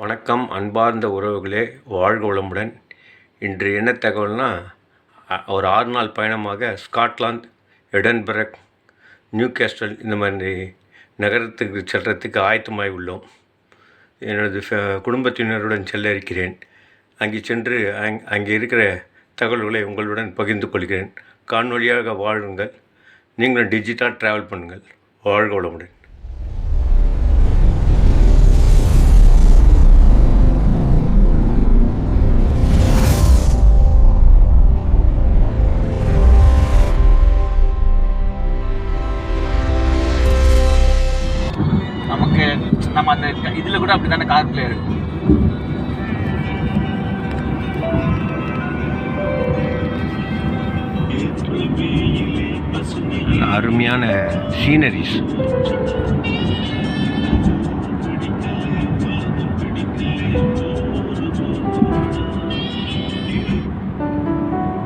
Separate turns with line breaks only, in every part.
வணக்கம் அன்பார்ந்த உறவுகளே. வாழ்க வளமுடன். இன்று என்ன தகவல்னால் ஒரு ஆறு நாள் பயணமாக ஸ்காட்லாந்து எடன்பரக் நியூகேஸ்டல் இந்த மாதிரி நகரத்துக்கு செல்கிறதுக்கு ஆயத்தமாய் உள்ளோம். எனது குடும்பத்தினருடன் செல்ல இருக்கிறேன் அங்கே சென்று அங் அங்கே இருக்கிற தகவல்களை உங்களுடன் பகிர்ந்து கொள்கிறேன். காணொலியாக வாழுங்கள். நீங்களும் டிஜிட்டல் ட்ராவல் பண்ணுங்கள். வாழ்க வளமுடன்.
நம்ம அந்த க- இதுல கூட அப்படித்தானே கார் பிளேயர்
அருமையான சீனரிஸ்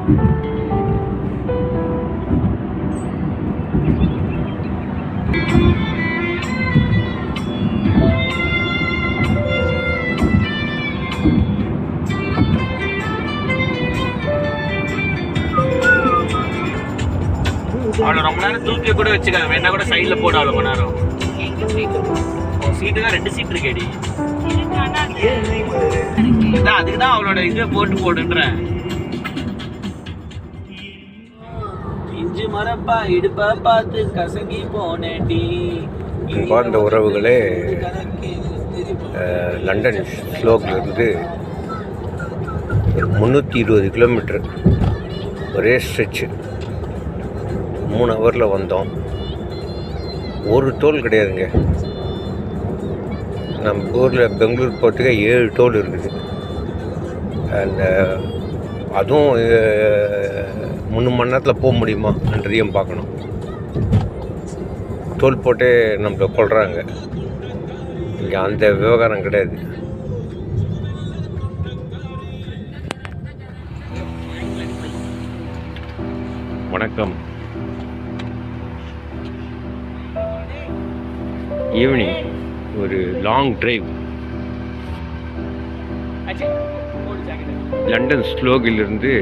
thank you நேரம் கூட வச்சுக்காங்க வேணா கூட சைடில் போட அவ்வளோ மணி நேரம் சீட்டு தான் ரெண்டு சீட் இருக்கேடி. அதுக்கு தான் அவளோட இதை போட்டு போடுன்றேன் இஞ்சி மரப்பா இடுப்பா பார்த்து கசங்கி போனேடி
அன்பார்ந்த உறவுகளே, லண்டன் ஸ்லோக்லேருந்து ஒரு முந்நூற்றி இருபது கிலோமீட்டர். ஒரே ஸ்ட்ரெச்சு மூணு ஹவரில் வந்தோம். ஒரு டோல் கிடையாதுங்க. நம்ம ஊரில் பெங்களூர் போகிறதுக்கு ஏழு டோல் இருக்குது. அண்ட் அதுவும் மூணு மணி நேரத்தில் போக முடியுமான்றதையும் பார்க்கணும். டோல் போட்டே நம்மளை கொள்கிறாங்க இங்கே அந்த விவகாரம் கிடையாது. வணக்கம். ஈவினிங் ஒரு லாங் டிரைவ் லண்டன் ஸ்லோகிலிருந்து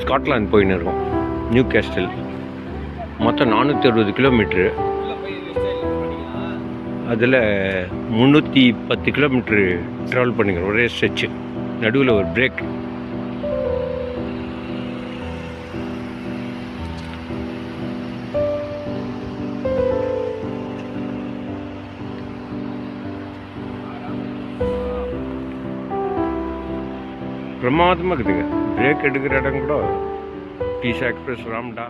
ஸ்காட்லாந்து போயின்னு இருக்கோம் நியூ கேஸ்டல் மொத்தம் நானூற்றி அறுபது கிலோமீட்ரு அதில் முந்நூற்றி பத்து கிலோமீட்ரு ட்ராவல் பண்ணுங்க ஒரே ஸ்ட்ரெச்சு நடுவில் ஒரு பிரேக் பிரமாதமாக இருக்குதுங்க பிரேக் எடுக்கிற இடம் கூட பீசா எக்ஸ்பிரஸ் ராம்டா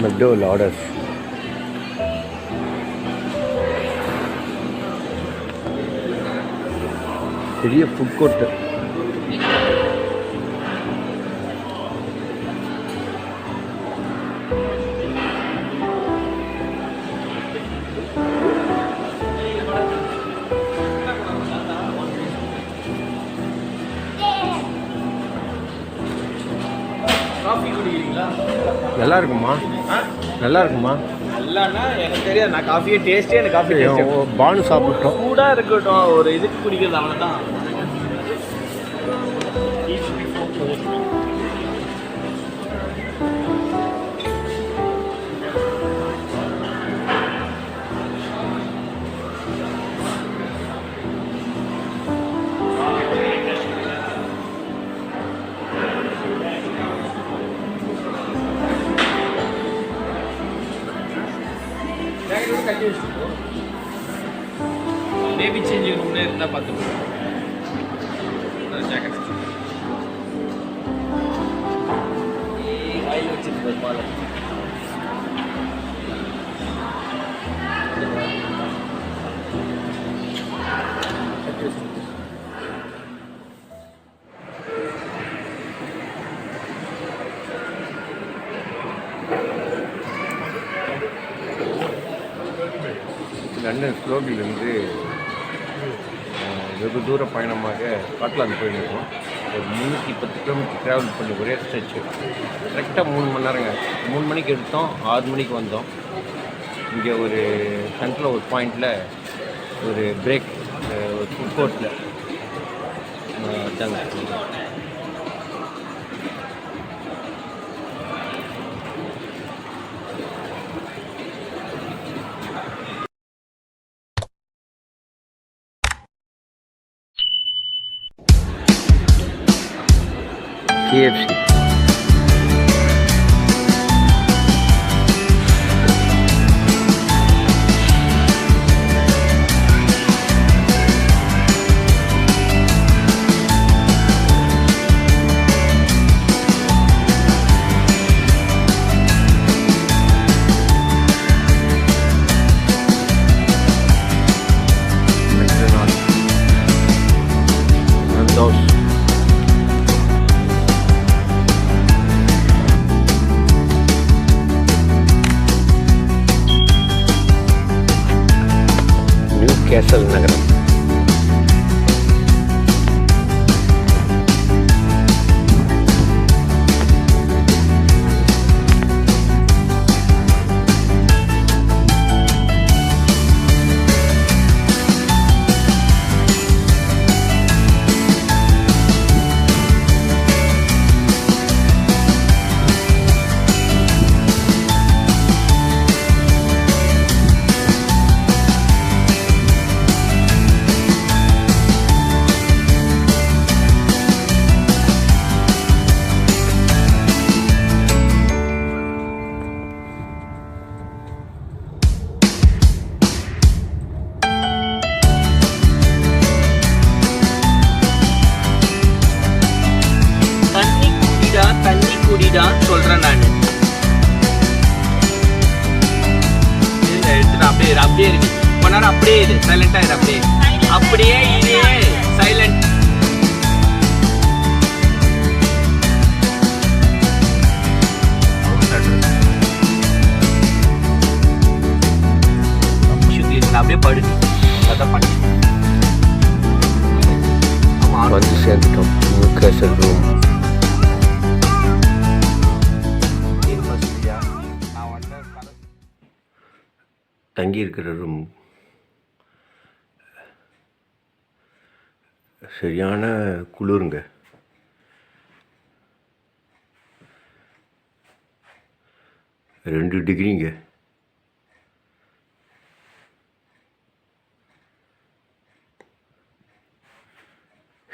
எல்லாரும் ஆர்டர்ஸ் பெரிய ஃபுட் கோர்ட்டு நல்லா இருக்குமா நல்லா இருக்குமா
இல்லைன்னா எனக்கு தெரியாது. நான் காஃபியே டேஸ்டே எனக்கு காஃபி
பானு சாப்பிட்டோம்.
சூடா இருக்கட்டும். ஒரு இதுக்கு குடிக்கிறது அவ்வளோதான் பேபி சேஞ்ச் ரூம்ல இருந்தா பார்த்துக்கோ ஜாக்கெட் கையில் வச்சிருக்க
லண்டன் ஸ்லோகிலிருந்து வெகு தூர பயணமாக ஸ்காட்லாந்து போயிருக்கோம் ஒரு முந்நூற்றி பத்து கிலோமீட்டர் ட்ராவல் பண்ணி ஒரே ஸ்ட்ரெச்சு கரெக்டாக மூணு மணி நேரங்க. மூணு மணிக்கு எடுத்தோம் ஆறு மணிக்கு வந்தோம். இங்கே ஒரு சென்டரில் ஒரு பாயிண்டில் ஒரு பிரேக் ஒரு ஃபுட் கோர்ட்டில் தாங்க KFC. நியூ கேசல்
நேரம் அப்படியே இரு. சைலண்டா இரு அப்படியே அப்படியே இரு. சைலண்ட் அப்படியே படு அதான் பண்ணி
வந்து சேர்ந்துட்டோம். நியூ கேசல் ரூம்
யூனிவர்சிட்டியா நான் வந்து கல-
தங்கி இருக்கிற ரூம் சரியான குளிருங்க. ரெண்டு டிகிரிங்க.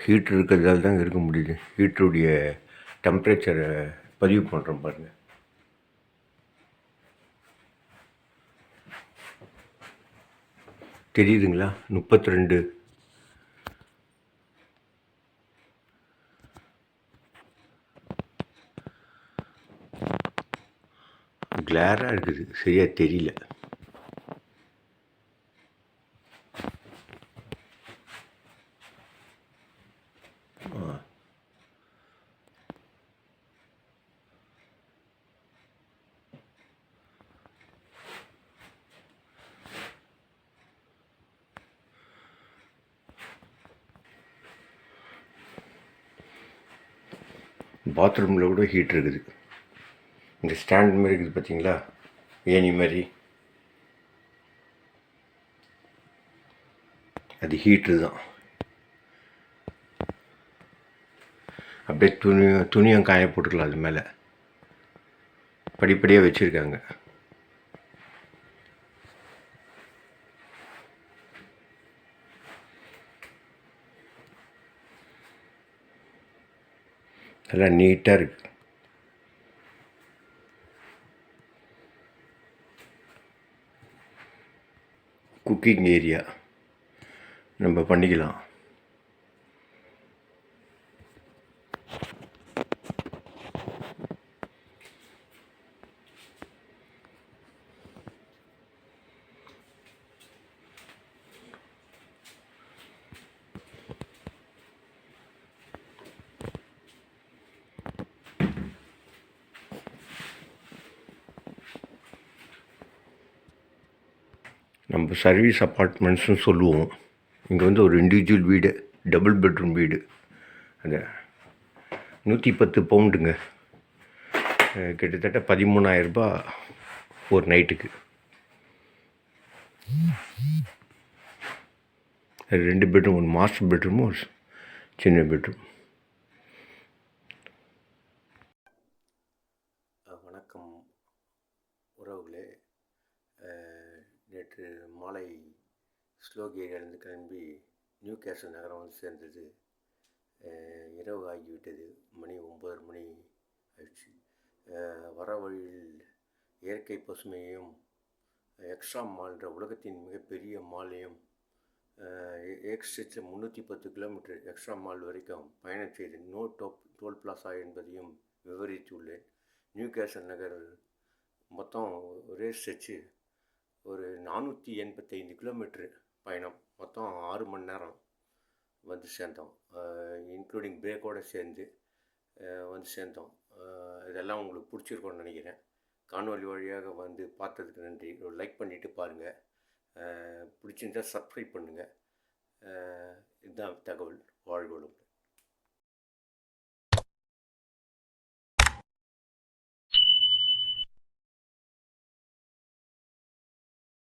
ஹீட்ரு இருக்கிறதால தாங்க இருக்க முடியுது. ஹீட்டருடைய டெம்பரேச்சரை பதிவு பண்ணுறோம் பாருங்கள் தெரியுதுங்களா? முப்பத்தி ரெண்டு கிளாராக இருக்குது. சரியாக தெரியல. பாத்ரூமில் கூட ஹீட் இருக்குது. இந்த ஸ்டாண்ட் மாதிரி இருக்குது பார்த்தீங்களா ஏணி மாதிரி அது ஹீட்ரு தான். அப்படியே துணி துணியும் காய போட்டுக்கலாம் அது மேலே. படிப்படியாக வச்சுருக்காங்க. நல்லா நீட்டாக இருக்குது குக்கிங் ஏரியா. நம்ம பண்ணிக்கலாம். நம்ம சர்வீஸ் அப்பார்ட்மெண்ட்ஸ்னு சொல்லுவோம். இங்கே வந்து ஒரு இண்டிவிஜுவல் வீடு டபுள் பெட்ரூம் வீடு. அந்த நூற்றி பத்து பவுண்டுங்க கிட்டத்தட்ட பதிமூணாயிரரூபா ஒரு நைட்டுக்கு. ரெண்டு பெட்ரூம் ஒரு மாஸ்டர் பெட்ரூமும் ஒரு சின்ன பெட்ரூம் வணக்கம் உறவுகளே. நேற்று மாலை ஸ்லோகியிலிருந்து கிளம்பி நியூ கேசல் நகரம் வந்து சேர்ந்தது. இரவு ஆகிவிட்டது. மணி ஒம்பது மணி ஆயிடுச்சு. வர வழியில் இயற்கை பசுமையையும் எக்ஸ்ட்ரா மால்ன்ற உலகத்தின் மிகப்பெரிய மாலையும் எக்ஸ்ட்ரிச்சில் முந்நூற்றி பத்து கிலோமீட்டர் எக்ஸ்ட்ரா மால் வரைக்கும் பயணம் செய்து நோ டோப் டோல் பிளாசா என்பதையும் விவரித்துள்ளேன். நியூ கேசல் நகர் மொத்தம் ஒரே ஸ்ட்ரெச்சு ஒரு நானூற்றி எண்பத்தைந்து கிலோமீட்ரு பயணம். மொத்தம் ஆறு மணி நேரம் வந்து சேர்ந்தோம். இன்க்ளூடிங் பிரேக்கோடு சேர்ந்து வந்து சேர்ந்தோம். இதெல்லாம் உங்களுக்கு பிடிச்சிருக்கோன்னு நினைக்கிறேன். காணொலி வழியாக வந்து பார்த்ததுக்கு நன்றி. ஒரு லைக் பண்ணிவிட்டு பாருங்கள் பிடிச்சிருந்தா சப்ஸ்கிரைப் பண்ணுங்கள் இதுதான் தகவல். வாழ்வலும்